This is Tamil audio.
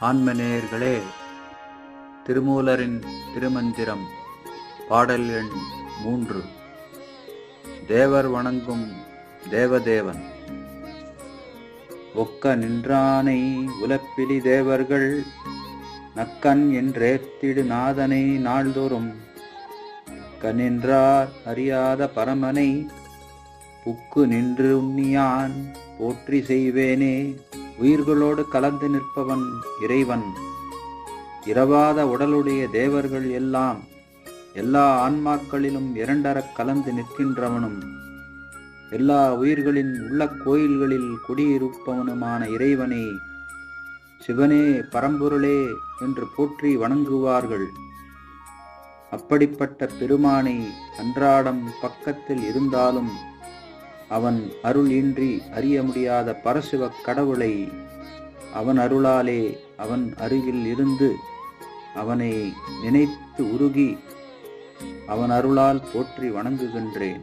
ஆன்மநேயர்களே திருமூலரின் திருமந்திரம் பாடல் எண் மூன்று. தேவர் வணங்கும் தேவதேவன். ஒக்க நின்றானை உலப்பிலி தேவர்கள் நக்கன் என்றேத்திடு நாதனை நாள்தோறும். கனின்றார் அறியாத பரமனை புக்கு நின்று உண்ணியான் போற்றி செய்வேனே. உயிர்களோடு கலந்து நிற்பவன் இறைவன். இரவாத உடலுடைய தேவர்கள் எல்லாம் எல்லா ஆன்மாக்களிலும் இரண்டரக் கலந்து நிற்கின்றவனும் எல்லா உயிர்களின் உள்ள கோயில்களில் குடியிருப்பவனுமான இறைவனே சிவனே பரம்பொருளே என்று போற்றி வணங்குவார்கள். அப்படிப்பட்ட பெருமானை அன்றாடம் பக்கத்தில் இருந்தாலும் அவன் அருள் இன்றி அறிய முடியாத பரசிவ கடவுளை அவன் அருளாலே அவன் அருகில் இருந்து அவனை நினைத்து உருகி அவன் அருளால் போற்றி வணங்குகின்றேன்.